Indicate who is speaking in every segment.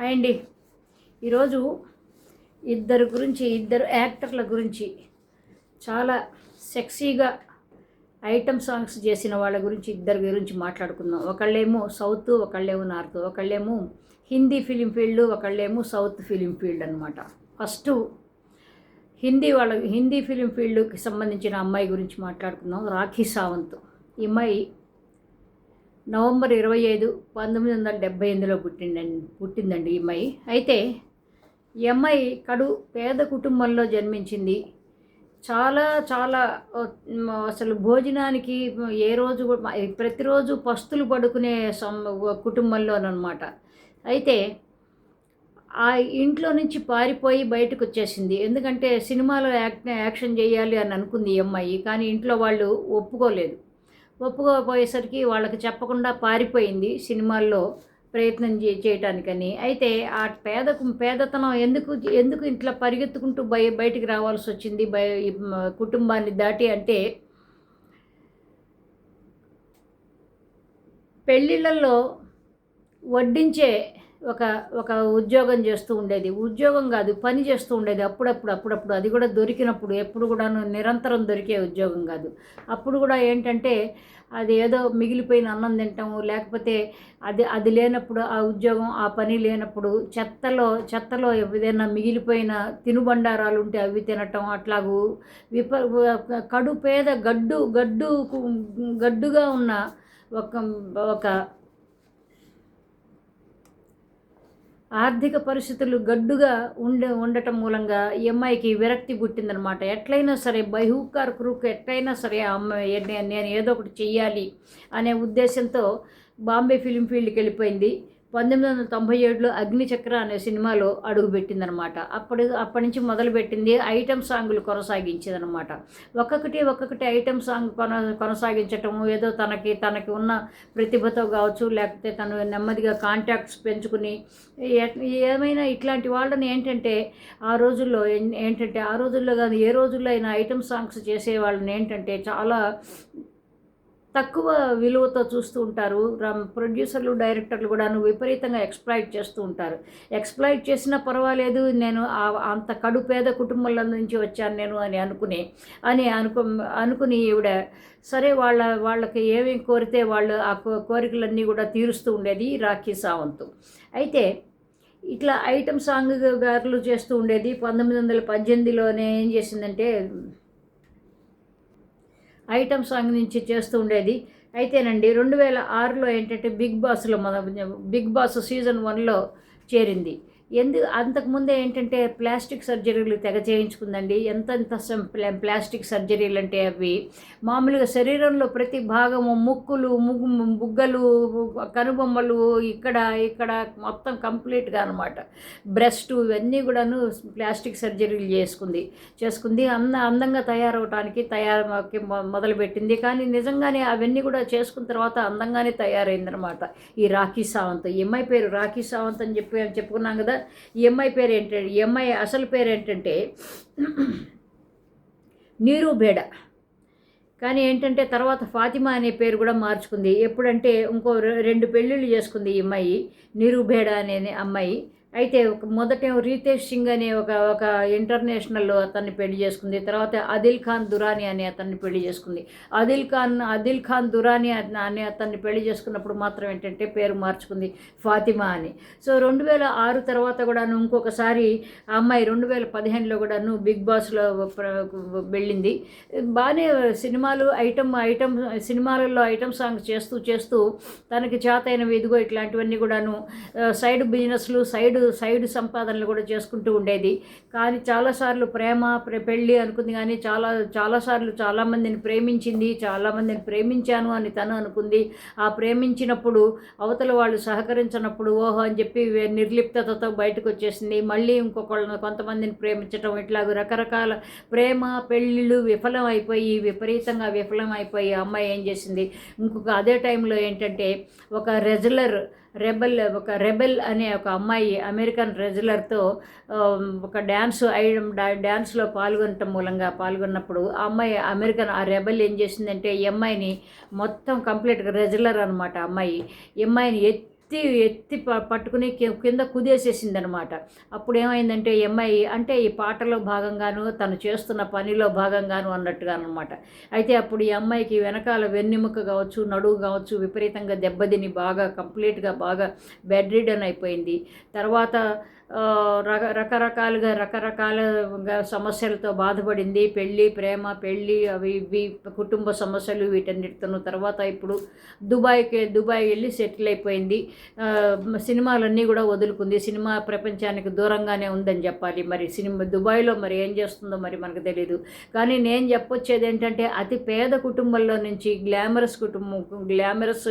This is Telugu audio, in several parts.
Speaker 1: హాయ్ అండి. ఈరోజు ఇద్దరు గురించి ఇద్దరు యాక్టర్ల గురించి చాలా సెక్సీగా ఐటమ్ సాంగ్స్ చేసిన వాళ్ళ గురించి ఇద్దరు గురించి మాట్లాడుకుందాం. ఒకళ్ళేమో సౌత్ ఒకళ్ళేమో నార్త్ ఒకళ్ళేమో హిందీ ఫిలిం ఫీల్డ్ ఒకళ్ళేమో సౌత్ ఫిలిం ఫీల్డ్ అనమాట ఫస్ట్ హిందీ వాళ్ళ హిందీ ఫిలిం ఫీల్డ్కి సంబంధించిన అమ్మాయి గురించి మాట్లాడుకుందాం. రాఖీ సావంత్. ఈ అమ్మాయి నవంబర్ ఇరవై ఐదు పంతొమ్మిది వందల డెబ్బై ఎనిమిదిలో పుట్టిందండి పుట్టిందండి ఈ అమ్మాయి. అయితే ఈ అమ్మాయి కడు పేద కుటుంబంలో జన్మించింది. చాలా చాలా అసలు భోజనానికి ఏ రోజు ప్రతిరోజు పస్తులు పడుకునే సం కుటుంబంలోనమాట అయితే ఆ ఇంట్లో నుంచి పారిపోయి బయటకు వచ్చేసింది. ఎందుకంటే సినిమాలో యాక్ట్ యాక్షన్ చేయాలి అని అనుకుంది ఈ అమ్మాయి. కానీ ఇంట్లో వాళ్ళు ఒప్పుకోలేదు. ఒప్పుకోపోయేసరికి వాళ్ళకి చెప్పకుండా పారిపోయింది సినిమాల్లో ప్రయత్నం చే చేయటానికని. అయితే ఆ పేదకు పేదతనం ఎందుకు ఎందుకు ఇంట్లో పరిగెత్తుకుంటూ బయ బయటికి రావాల్సి వచ్చింది బయ ఈ కుటుంబాన్ని దాటి అంటే పెళ్ళిళ్ళల్లో వడ్డించే ఒక ఒక ఉద్యోగం చేస్తూ ఉండేది. ఉద్యోగం కాదు పని చేస్తూ ఉండేది అప్పుడప్పుడు అప్పుడప్పుడు. అది కూడా దొరికినప్పుడు ఎప్పుడు కూడా నిరంతరం దొరికే ఉద్యోగం కాదు. అప్పుడు కూడా ఏంటంటే అది ఏదో మిగిలిపోయిన అన్నం తింటాము లేకపోతే అది అది లేనప్పుడు ఆ ఉద్యోగం ఆ పని లేనప్పుడు చెత్తలో చెత్తలో ఏదైనా మిగిలిపోయిన తినుబండారాలు ఉంటే అవి తినటం అట్లాగూ విప కడు పేద గడ్డు గడ్డు గడ్డుగా ఉన్న ఒక ఒక ఆర్థిక పరిస్థితులు గడ్డుగా ఉండే ఉండటం మూలంగా ఈ అమ్మాయికి విరక్తి పుట్టిందనమాట ఎట్లయినా సరే బైహూకార్ క్రూక్ ఎట్లయినా సరే ఆ అమ్మాయి నేను ఏదో ఒకటి చెయ్యాలి అనే ఉద్దేశంతో బాంబే ఫిలిం ఫీల్డ్కి వెళ్ళిపోయింది. పంతొమ్మిది వందల తొంభై ఏడులో అగ్నిచక్ర అనే సినిమాలో అడుగుపెట్టిందనమాట. అప్పుడు అప్పటి నుంచి మొదలుపెట్టింది ఐటమ్ సాంగులు కొనసాగించేదనమాట. ఒక్కొక్కటి ఒక్కొక్కటి ఐటమ్ సాంగ్ కొన కొనసాగించటము ఏదో తనకి తనకి ఉన్న ప్రతిభతో కావచ్చు లేకపోతే తను నెమ్మదిగా కాంటాక్ట్స్ పెంచుకుని ఏమైనా ఇట్లాంటి వాళ్ళని ఏంటంటే ఆ రోజుల్లో ఏంటంటే ఆ రోజుల్లో కాదు ఏ రోజుల్లో అయినా ఐటమ్ సాంగ్స్ చేసే వాళ్ళని ఏంటంటే చాలా తక్కువ విలువతో చూస్తూ ఉంటారు. ప్రొడ్యూసర్లు డైరెక్టర్లు కూడాను విపరీతంగా ఎక్స్ప్లాయిట్ చేస్తూ ఉంటారు. ఎక్స్ప్లాయిట్ చేసినా పర్వాలేదు నేను ఆ- అంత కడుపేద కుటుంబాల నుంచి వచ్చాను నేను అని అనుకుని అని అనుకు అనుకుని ఈవిడ సరే వాళ్ళ వాళ్ళకి ఏమేమి కోరితే వాళ్ళు ఆ కో- కోరికలన్నీ కూడా తీరుస్తూ ఉండేది రాఖీ సావంత్. అయితే ఇట్లా ఐటమ్ సాంగ్ గారులు చేస్తూ ఉండేది. పంతొమ్మిది వందల పద్దెనిమిదిలోనే ఏం చేసిందంటే ఐటమ్ సాంగ్ నుంచి చేస్తూ ఉండేది. అయితేనండి రెండు వేల ఆరులో ఏంటంటే బిగ్ బాస్లో మన బిగ్ బాస్ సీజన్ వన్లో చేరింది. ఎందు అంతకుముందే ఏంటంటే ప్లాస్టిక్ సర్జరీలు తెగ చేయించుకుందండి. ఎంతెంత ప్లాస్టిక్ సర్జరీలు అంటే అవి. మామూలుగా శరీరంలో ప్రతి భాగము ముక్కులు ముగ్గు బుగ్గలు కనుబొమ్మలు ఇక్కడ ఇక్కడ మొత్తం కంప్లీట్గా అనమాట బ్రెస్ట్ ఇవన్నీ కూడాను ప్లాస్టిక్ సర్జరీలు చేసుకుంది. చేసుకుంది. అంద అందంగా తయారవటానికి తయారు మొదలుపెట్టింది. కానీ నిజంగానే అవన్నీ కూడా చేసుకున్న తర్వాత అందంగానే తయారైందనమాట ఈ రాఖీ సావంత్. ఈ అమ్మాయి పేరు? రాఖీ సావంత్ అని చెప్పి చెప్పుకున్నాం కదా. ఈ అమ్మాయి పేరు ఏంటంటే ఈ అమ్మాయి అసలు పేరు ఏంటంటే నీరు బేడ. కానీ ఏంటంటే తర్వాత ఫాతిమా అనే పేరు కూడా మార్చుకుంది. ఎప్పుడంటే ఇంకో రె- రెండు పెళ్ళిళ్ళు చేసుకుంది ఈ అమ్మాయి నీరుబేడ అనే అమ్మాయి. అయితే ఒక మొదట రీతేష్ సింగ్ అనే ఒక ఒక ఇంటర్నేషనల్ అతన్ని పెళ్ళి చేసుకుంది. తర్వాత అదిల్ ఖాన్ దురాని అనే అతన్ని పెళ్ళి చేసుకుంది. అదిల్ ఖాన్ అదిల్ ఖాన్ దురాని అనే అతన్ని పెళ్ళి చేసుకున్నప్పుడు మాత్రం ఏంటంటే పేరు మార్చుకుంది ఫాతిమా అని. సో రెండు వేల ఆరు తర్వాత కూడాను ఇంకొకసారి ఆ అమ్మాయి రెండు వేల పదిహేనులో కూడాను బిగ్ బాస్లో వెళ్ళింది. బాగానే సినిమాలు ఐటమ్ ఐటమ్ సినిమాలలో ఐటమ్ సాంగ్ చేస్తూ చేస్తూ తనకి చేతైనవి ఇదిగో ఇట్లాంటివన్నీ కూడాను సైడ్ బిజినెస్లు సైడ్ సైడ్ సంపాదనలు కూడా చేసుకుంటూ ఉండేది. కానీ చాలాసార్లు ప్రేమ పెళ్ళి అనుకుంది కానీ చాలా చాలాసార్లు చాలామందిని ప్రేమించింది చాలామందిని ప్రేమించాను అని తను అనుకుంది. ఆ ప్రేమించినప్పుడు అవతల వాళ్ళు సహకరించినప్పుడు ఓహో అని చెప్పి నిర్లిప్తతతో బయటకు వచ్చేసింది మళ్ళీ ఇంకొకళ్ళని కొంతమందిని ప్రేమించడం ఇట్లాగ రకరకాల ప్రేమ పెళ్ళిళ్ళు విఫలం అయిపోయి విపరీతంగా విఫలం అయిపోయి అమ్మాయి ఏం చేసింది? ఇంకొక అదే టైంలో ఏంటంటే ఒక రెజులర్ రెబెల్ ఒక రెబెల్ అనే ఒక అమ్మాయి అమెరికన్ రెజలర్తో ఒక డ్యాన్స్ డ్యాన్స్లో పాల్గొనటం మూలంగా పాల్గొన్నప్పుడు ఆ అమ్మాయి అమెరికన్ ఆ రెబెల్ ఏం చేసిందంటే ఈ అమ్మాయిని మొత్తం కంప్లీట్గా రెజలర్ అనమాట అమ్మాయి. ఈ అమ్మాయిని ఎత్తి ఎత్తి ఎత్తి పట్టుకుని కింద కుదేసేసింది అనమాట అప్పుడు ఏమైందంటే అమ్మాయి అంటే ఈ పాటలో భాగంగాను తను చేస్తున్న పనిలో భాగంగాను అన్నట్టుగా అనమాట అయితే అప్పుడు ఈ అమ్మాయికి వెనకాల వెన్నెముక కావచ్చు నడువు కావచ్చు విపరీతంగా దెబ్బతిని బాగా కంప్లీట్గా బాగా బెడ్ రిడన్ అయిపోయింది. తర్వాత రక రకరకాలుగా రకరకాలుగా సమస్యలతో బాధపడింది. పెళ్ళి ప్రేమ పెళ్ళి అవి ఇవి కుటుంబ సమస్యలు వీటన్నిటితో తర్వాత ఇప్పుడు దుబాయ్కి దుబాయ్ వెళ్ళి సెటిల్ అయిపోయింది. సినిమాలన్నీ కూడా వదులుకుంది. సినిమా ప్రపంచానికి దూరంగానే ఉందని చెప్పాలి. మరి సినిమా దుబాయ్లో మరి ఏం చేస్తుందో మరి మనకు తెలియదు కానీ నేను చెప్పొచ్చేది ఏంటంటే అతి పేద కుటుంబంలో నుంచి గ్లామరస్ కుటుంబం గ్లామరస్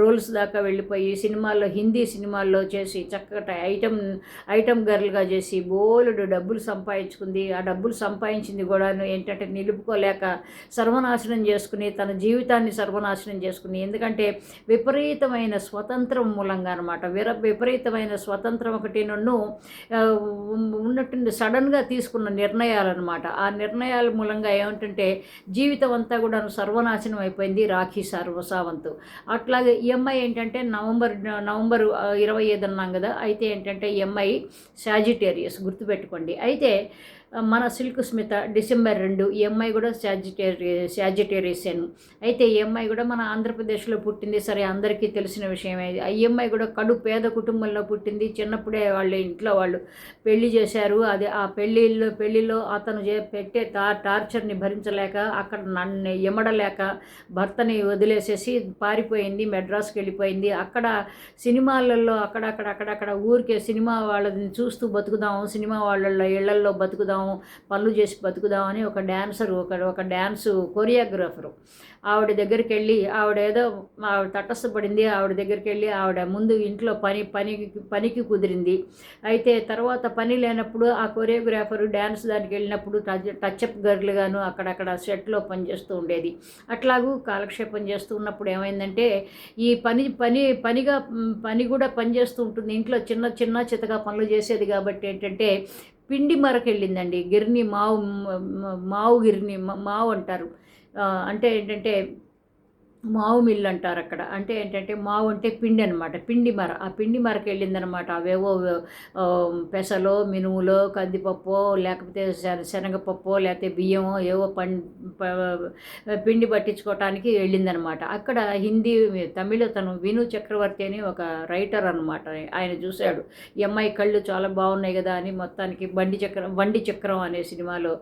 Speaker 1: రోల్స్ దాకా వెళ్ళిపోయి సినిమాల్లో హిందీ సినిమాల్లో చేసి చక్కటి ఐటమ్ ఐటమ్ గర్ల్గా చేసి బోలెడు డబ్బులు సంపాదించుకుంది. ఆ డబ్బులు సంపాదించింది కూడా ఏంటంటే నిలుపుకోలేక సర్వనాశనం చేసుకుని తన జీవితాన్ని సర్వనాశనం చేసుకుని ఎందుకంటే విపరీతమైన స్వతంత్రం మూలంగా అనమాట విర విపరీతమైన స్వతంత్రం ఒకటి నన్ను ఉన్నట్టుండి సడన్గా తీసుకున్న నిర్ణయాలన్నమాట. ఆ నిర్ణయాల మూలంగా ఏమిటంటే జీవితం అంతా కూడా సర్వనాశనం అయిపోయింది రాఖీ సర్వసావంతు. అట్లాగే ఈఎంఐ ఏంటంటే నవంబర్ నవంబర్ ఇరవై ఐదు అన్నాం కదా అయితే ఏంటంటే ఎంఐ శాజిటేరియస్ సాజిటేరియస్ గుర్తుపెట్టుకోండి. అయితే మన సిల్క్ స్మిత డిసెంబర్ రెండు ఈ అమ్మాయి కూడా శాజిటేరి సాజిటేరియన్ అయితే ఈ అమ్మాయి కూడా మన ఆంధ్రప్రదేశ్లో పుట్టింది. సరే అందరికీ తెలిసిన విషయమే ఆ ఈ అమ్మాయి కూడా కడు పేద కుటుంబంలో పుట్టింది. చిన్నప్పుడే వాళ్ళ ఇంట్లో వాళ్ళు పెళ్ళి చేశారు. అది ఆ పెళ్ళిళ్ళు పెళ్ళిలో అతను చే పెట్టే టా టార్చర్ని భరించలేక అక్కడ నన్ను ఎమడలేక భర్తని వదిలేసేసి పారిపోయింది. మెడ్రాస్కి వెళ్ళిపోయింది. అక్కడ సినిమాలలో అక్కడక్కడ అక్కడక్కడ ఊరికే సినిమా వాళ్ళని చూస్తూ బతుకుదాం. సినిమా వాళ్ళ ఇళ్ళల్లో బతుకుదాం. పనులు చేసి బతుకుదామని ఒక డ్యాన్సర్ ఒక ఒక డ్యాన్సు కొరియోగ్రాఫరు. ఆవిడ దగ్గరికి వెళ్ళి ఆవిడ ఏదో ఆవిడ తటస్థపడింది ఆవిడ దగ్గరికి వెళ్ళి ఆవిడ ముందు ఇంట్లో పని పని పనికి కుదిరింది. అయితే తర్వాత పని లేనప్పుడు ఆ కొరియోగ్రాఫర్ డ్యాన్స్ దానికి వెళ్ళినప్పుడు టచ్ టచ్అప్ గర్ల్గాను అక్కడక్కడ సెట్లో పనిచేస్తూ ఉండేది. అట్లాగూ కాలక్షేపం చేస్తూ ఉన్నప్పుడు ఏమైందంటే ఈ పని పని పనిగా పని కూడా పనిచేస్తూ ఉంటుంది. ఇంట్లో చిన్న చిన్న చితగా పనులు చేసేది కాబట్టి ఏంటంటే పిండి మరకెళ్ళిందండి. గిర్ని మావు మావు గిర్ని మావు అంటారు. అంటే ఏంటంటే మావు మిల్లు అంటారు అక్కడ. అంటే ఏంటంటే మావు అంటే పిండి అనమాట పిండి మర. ఆ పిండి మరకు వెళ్ళిందనమాట అవేవో పెసలో మినుములో కందిపప్పు లేకపోతే శన- శనగపప్పు లేకపోతే బియ్యమో ఏవో పం పిండి పట్టించుకోవటానికి వెళ్ళిందనమాట అక్కడ హిందీ తమిళ తను విను చక్రవర్తి అని ఒక రైటర్ అనమాట ఆయన చూశాడు. ఈ అమ్మాయి కళ్ళు చాలా బాగున్నాయి కదా అని మొత్తానికి బండి చక్రం బండి చక్రం అనే సినిమాలో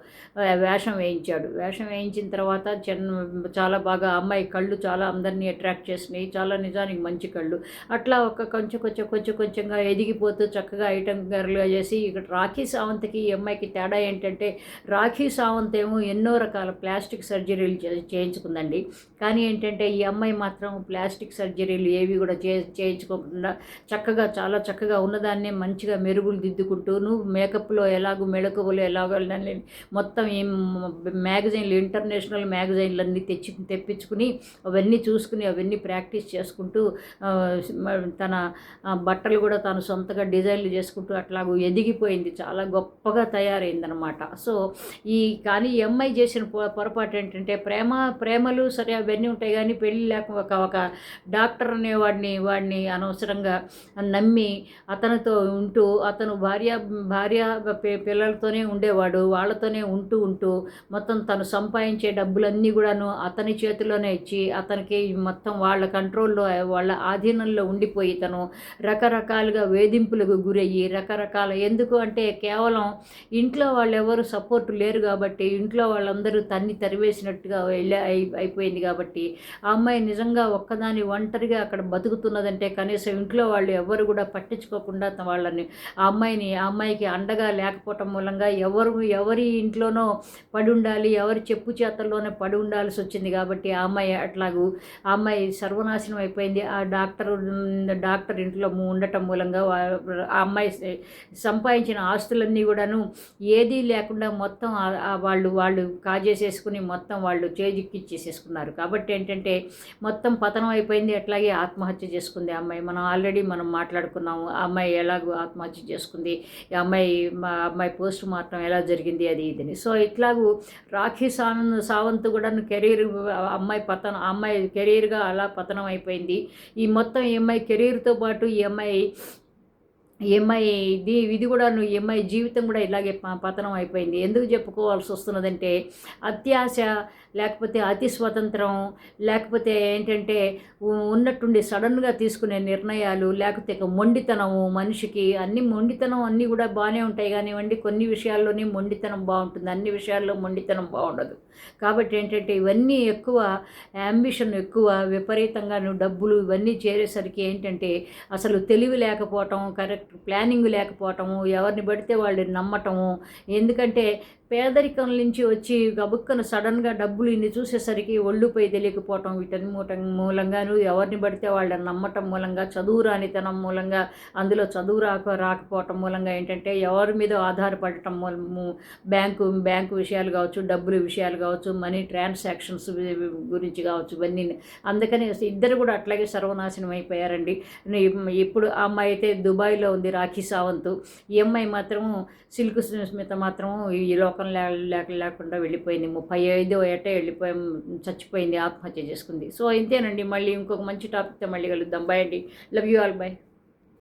Speaker 1: వేషం వేయించాడు. వేషం వేయించిన తర్వాత చిన్న చాలా బాగా అమ్మాయి కళ్ళు చాలా చాలా అందరినీ అట్రాక్ట్ చేసినాయి చాలా నిజానికి మంచి కళ్ళు. అట్లా ఒక కొంచెం కొంచెం కొంచెం కొంచెంగా ఎదిగిపోతూ చక్కగా ఐటమ్ గర్లుగా చేసి ఇక్కడ రాఖీ సావంత్కి ఈ అమ్మాయికి తేడా ఏంటంటే రాఖీ సావంత్ ఏమో ఎన్నో రకాల ప్లాస్టిక్ సర్జరీలు చేయించుకుందండి. కానీ ఏంటంటే ఈ అమ్మాయి మాత్రం ప్లాస్టిక్ సర్జరీలు ఏవి కూడా చే చేయించుకోకుండా చక్కగా చాలా చక్కగా ఉన్నదాన్నే మంచిగా మెరుగులు దిద్దుకుంటూ నువ్వు మేకప్లో ఎలాగో మెళకువలు ఎలాగో మొత్తం ఈ మ్యాగజైన్లు ఇంటర్నేషనల్ మ్యాగజైన్లు అన్నీ తెచ్చి తెప్పించుకుని అవన్నీ అవన్నీ చూసుకుని అవన్నీ ప్రాక్టీస్ చేసుకుంటూ తన బట్టలు కూడా తను సొంతగా డిజైన్లు చేసుకుంటూ అట్లాగూ ఎదిగిపోయింది. చాలా గొప్పగా తయారైందనమాట. సో ఈ కానీ ఎంఐ చేసిన పొరపాటు ఏంటంటే ప్రేమ ప్రేమలు సరే అవన్నీ ఉంటాయి కానీ పెళ్ళి లేక ఒక ఒక డాక్టర్ అనేవాడిని వాడిని అనవసరంగా నమ్మి అతనితో ఉంటూ అతను భార్య భార్య పిల్లలతోనే ఉండేవాడు వాళ్ళతోనే ఉంటూ ఉంటూ మొత్తం తను సంపాదించే డబ్బులన్నీ కూడాను అతని చేతిలోనే ఇచ్చి అతనికి మొత్తం వాళ్ళ కంట్రోల్లో వాళ్ళ ఆధీనంలో ఉండిపోయి తను రకరకాలుగా వేధింపులకు గురయ్యి రకరకాల ఎందుకు అంటే కేవలం ఇంట్లో వాళ్ళు ఎవరు సపోర్ట్ లేరు కాబట్టి ఇంట్లో వాళ్ళందరూ తన్ని తరివేసినట్టుగా వెళ్ళే అయి- అయిపోయింది కాబట్టి ఆ అమ్మాయి నిజంగా ఒక్కదాని ఒంటరిగా అక్కడ బతుకుతున్నదంటే కనీసం ఇంట్లో వాళ్ళు ఎవరు కూడా పట్టించుకోకుండా వాళ్ళని ఆ అమ్మాయిని ఆ అమ్మాయికి అండగా లేకపోవటం మూలంగా ఎవరు ఎవరి ఇంట్లోనో పడి ఉండాలి ఎవరి చెప్పు చేతల్లోనే పడి ఉండాల్సి వచ్చింది కాబట్టి ఆ అమ్మాయి అట్లాగూ ఆ అమ్మాయి సర్వనాశనం అయిపోయింది. ఆ డాక్టర్ డాక్టర్ ఇంట్లో ఉండటం మూలంగా ఆ అమ్మాయి సంపాదించిన ఆస్తులన్నీ కూడాను ఏదీ లేకుండా మొత్తం వాళ్ళు వాళ్ళు కాజేసేసుకుని మొత్తం వాళ్ళు చేజిక్కిచ్చేసేసుకున్నారు. కాబట్టి ఏంటంటే మొత్తం పతనం అయిపోయింది. అట్లాగే ఆత్మహత్య చేసుకుంది ఆ అమ్మాయి. మనం ఆల్రెడీ మనం మాట్లాడుకున్నాము ఆ అమ్మాయి ఎలాగో ఆత్మహత్య చేసుకుంది ఈ అమ్మాయి మా అమ్మాయి పోస్ట్ మార్టం ఎలా జరిగింది అది ఇదని. సో ఇట్లాగూ రాఖీ సావంత్ కూడా కెరీర్ అమ్మాయి పతనం అమ్మాయి అమ్మాయి కెరీర్గా అలా పతనం అయిపోయింది. ఈ మొత్తం ఈ అమ్మాయి కెరీర్తో పాటు ఈ అమ్మాయి ఈ ఇది ఇది కూడా నువ్వు ఈ జీవితం కూడా ఇలాగే పతనం అయిపోయింది. ఎందుకు చెప్పుకోవాల్సి వస్తున్నదంటే అత్యాశ లేకపోతే అతి స్వతంత్రం లేకపోతే ఏంటంటే ఉన్నట్టుండి సడన్గా తీసుకునే నిర్ణయాలు లేకపోతే మొండితనము మనిషికి అన్ని మొండితనం అన్నీ కూడా బాగానే ఉంటాయి కానివ్వండి. కొన్ని విషయాల్లోనే మొండితనం బాగుంటుంది అన్ని విషయాల్లో మొండితనం బాగుండదు. కాబట్టి ఏంటంటే ఇవన్నీ ఎక్కువ అంబిషన్ ఎక్కువ విపరీతంగా నువ్వు డబ్బులు ఇవన్నీ చేరేసరికి ఏంటంటే అసలు తెలివి లేకపోవటం కరెక్ట్ ప్లానింగ్ లేకపోవటము ఎవరిని పడితే వాళ్ళని నమ్మటము. ఎందుకంటే పేదరికం నుంచి వచ్చి గబుక్కన సడన్గా డబ్బులు ఇన్ని చూసేసరికి ఒళ్ళుపై తెలియకపోవటం వీటన్ని మూట మూలంగాను ఎవరిని పడితే వాళ్ళని నమ్మటం మూలంగా చదువు రానితనం మూలంగా అందులో చదువు రాక రాకపోవటం మూలంగా ఏంటంటే ఎవరి మీద ఆధారపడటం మూలము బ్యాంకు బ్యాంకు విషయాలు కావచ్చు డబ్బులు విషయాలు కావచ్చు మనీ ట్రాన్సాక్షన్స్ గురించి కావచ్చు ఇవన్నీ అందుకని ఇద్దరు కూడా అట్లాగే సర్వనాశనం అయిపోయారండి. ఇప్పుడు ఆ అమ్మాయి అయితే దుబాయ్లో ఉంది రాఖీ సావంత్. ఈ అమ్మాయి మాత్రం సిల్క్ స్మిత మాత్రం ఈ లోకం లేక లేకుండా వెళ్ళిపోయింది. ముప్పై ఐదో ఏటే వెళ్ళిపోయి చచ్చిపోయింది ఆత్మహత్య చేసుకుంది. సో ఇంతేనండి. మళ్ళీ ఇంకొక మంచి టాపిక్తో మళ్ళీ కలుద్దాం. బాయ్ అండి. Love you all bye